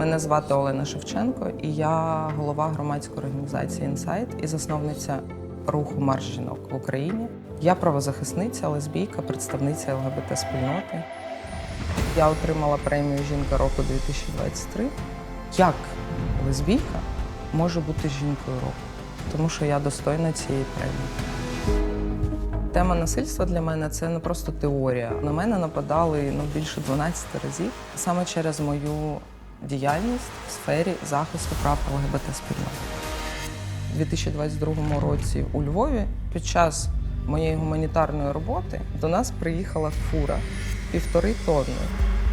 Мене звати Олена Шевченко, і я голова громадської організації Інсайт і засновниця руху Марш жінок в Україні. Я правозахисниця, лесбійка, представниця ЛГБТ спільноти. Я отримала премію Жінка року 2023. Як лесбійка може бути жінкою року? Тому що я достойна цієї премії. Тема насильства для мене це не просто теорія. На мене нападали ну, більше 12 разів саме через мою діяльність в сфері захисту прав ЛГБТ спільноти. У 2022 році у Львові під час моєї гуманітарної роботи до нас приїхала фура півтори тонни.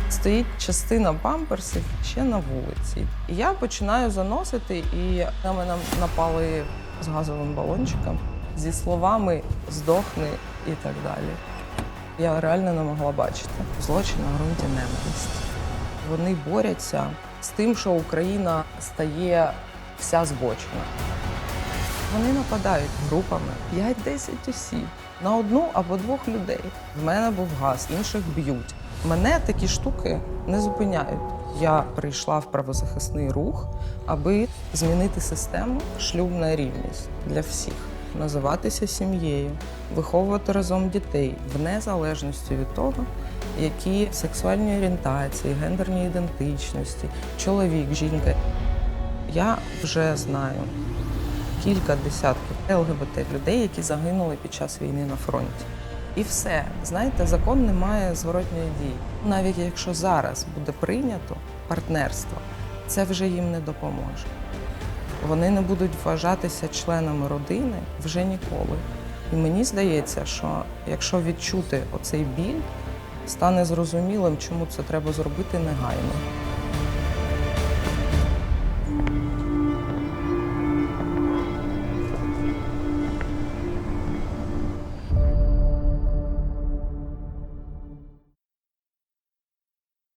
Стоїть частина памперсів ще на вулиці. Я починаю заносити, і на мене напали з газовим балончиком зі словами здохни і так далі. Я реально не могла бачити злочин на ґрунті ненависті. Вони борються з тим, що Україна стає вся збочена. Вони нападають групами 5-10 осіб на одну або двох людей. В мене був газ, інших б'ють. Мене такі штуки не зупиняють. Я прийшла в правозахисний рух, аби змінити систему шлюбна рівність для всіх, називатися сім'єю, виховувати разом дітей в незалежності від того, які сексуальні орієнтації, гендерні ідентичності, чоловік, жінка. Я вже знаю кілька десятків ЛГБТ людей, які загинули під час війни на фронті. І все, знаєте, закон не має зворотньої дії. Навіть якщо зараз буде прийнято партнерство, це вже їм не допоможе. Вони не будуть вважатися членами родини вже ніколи. І мені здається, що якщо відчути оцей біль, стане зрозумілим, чому це треба зробити негайно.